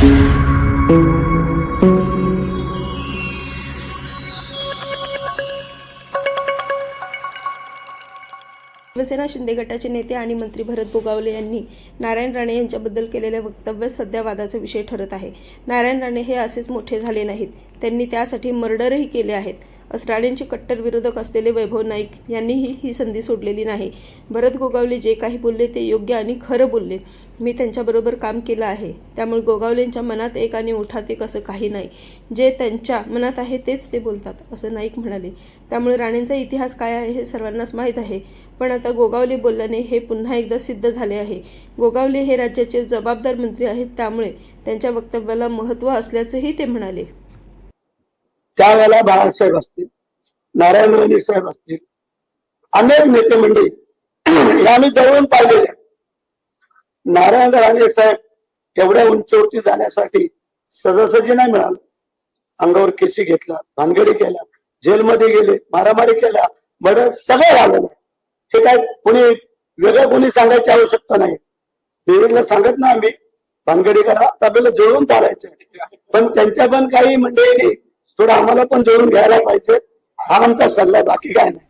Música Shiv Sena Shinde गटाचे नेते आणि मंत्री भरत गोगावले यांनी नारायण राणे यांच्याबद्दल केलेले वक्तव्य सध्या वादाचा विषय ठरत आहे. नारायण राणे हे असेच मोठे झाले नाहीत. त्यांनी त्यासाठी मर्डरही केले आहेत. असं राणेंचे कट्टर विरोधक असलेले वैभव नाईक यांनीही ही संधी सोडलेली नाही. भरत गोगावले जे काही बोलले ते योग्य आणि खरं बोलले. मी त्यांच्याबरोबर काम केलं आहे. त्यामुळे गोगावलेंच्या मनात एक आणि उठात एक असं काही नाही. जे त्यांच्या मनात आहे तेच ते बोलतात असं नाईक म्हणाले. त्यामुळे राणेंचा इतिहास काय आहे हे सर्वांनाच माहीत आहे. पण आता गोगावले बोलल्याने हे पुन्हा एकदा सिद्ध झाले आहे. गोगावले हे राज्याचे जबाबदार मंत्री आहेत त्यामुळे त्यांच्या वक्तव्याला महत्त्व असल्याचंही ते म्हणाले. त्यावेळेला बाळासाहेब असतील नारायण राणे साहेब असतील अनेक नेते मंडळी हे आम्ही जवळून पाहिलेले नारायण राणे साहेब एवढ्या उंचीवरती जाण्यासाठी सहजासहजी नाही मिळालं अंगावर केसी घेतला भानगडी केल्या जेलमध्ये गेले मारामारी केल्या बरं सगळं झालं. हे काय कोणी वेगळं कोणी सांगायची आवश्यकता नाही. देवीला सांगत ना आम्ही. भानगडी करा आपल्याला जुळवून चालायचं. पण त्यांच्या पण काही म्हणजे मंडळींनी थोडं आम्हाला पण जोडून घ्यायला पाहिजे. हा आमचा सल्ला आहे, बाकी काय नाही.